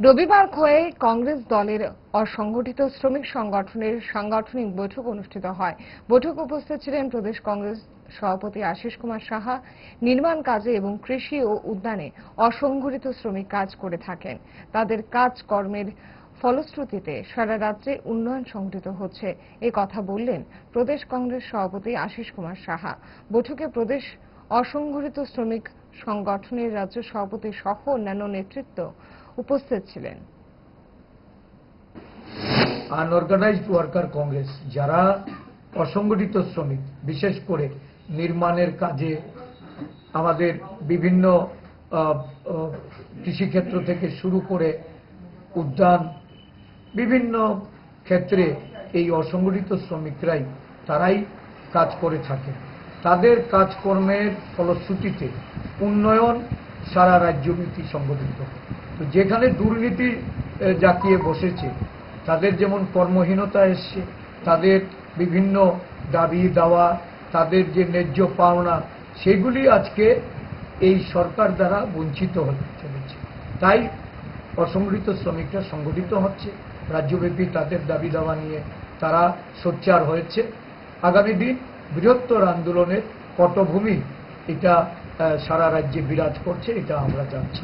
রবিবার খোয়ে কংগ্রেস দলের অসংগঠিত শ্রমিক সংগঠনের সাংগঠনিক বৈঠক অনুষ্ঠিত হয়। বৈঠকে উপস্থিত ছিলেন প্রদেশ কংগ্রেস সভাপতি আশিস কুমার সাহা, নির্মাণ কাজে এবং কৃষি ও উদ্যানে অসংগঠিত শ্রমিক কাজ করে থাকেন। তাদের কাজকর্মের ফলশ্রুতিতে সারা রাজ্যে উন্নয়ন সংঘটিত হচ্ছে। এ কথা বললেন প্রদেশ কংগ্রেস সভাপতি আশিস কুমার সাহা। বৈঠকে প্রদেশ অসংগঠিত শ্রমিক সংগঠনের রাজ্য সভাপতি সহ অন্যান্য নেতৃত্ব উপস্থিত ছিলেন। আনঅর্গানাইজড ওয়ার্কার কংগ্রেস যারা অসংগঠিত শ্রমিক, বিশেষ করে নির্মাণের কাজে আমাদের বিভিন্ন কৃষিক্ষেত্র থেকে শুরু করে উদ্যান, বিভিন্ন ক্ষেত্রে এই অসংগঠিত শ্রমিকরাই তারাই কাজ করে থাকে তাদের কাজকর্মের ফলশ্রুতিতে উন্নয়ন সারা রাজ্যব্যাপী সংগঠিত তো যেখানে দুর্নীতি জাঁকিয়ে বসেছে, তাদের যেমন কর্মহীনতা এসছে, তাদের বিভিন্ন দাবি দাওয়া, তাদের যে ন্যায্য পাওনা, সেগুলি আজকে এই সরকার দ্বারা বঞ্চিত হতে চলেছে। তাই অসংগঠিত শ্রমিকরা সংগঠিত হচ্ছে, রাজ্যব্যাপী তাদের দাবি দাওয়া নিয়ে তারা সোচ্চার হয়েছে। আগামী দিন বৃহত্তর আন্দোলনের পটভূমি। এটা সারা রাজ্যে বিরাজ করছে এটা আমরা জানছি।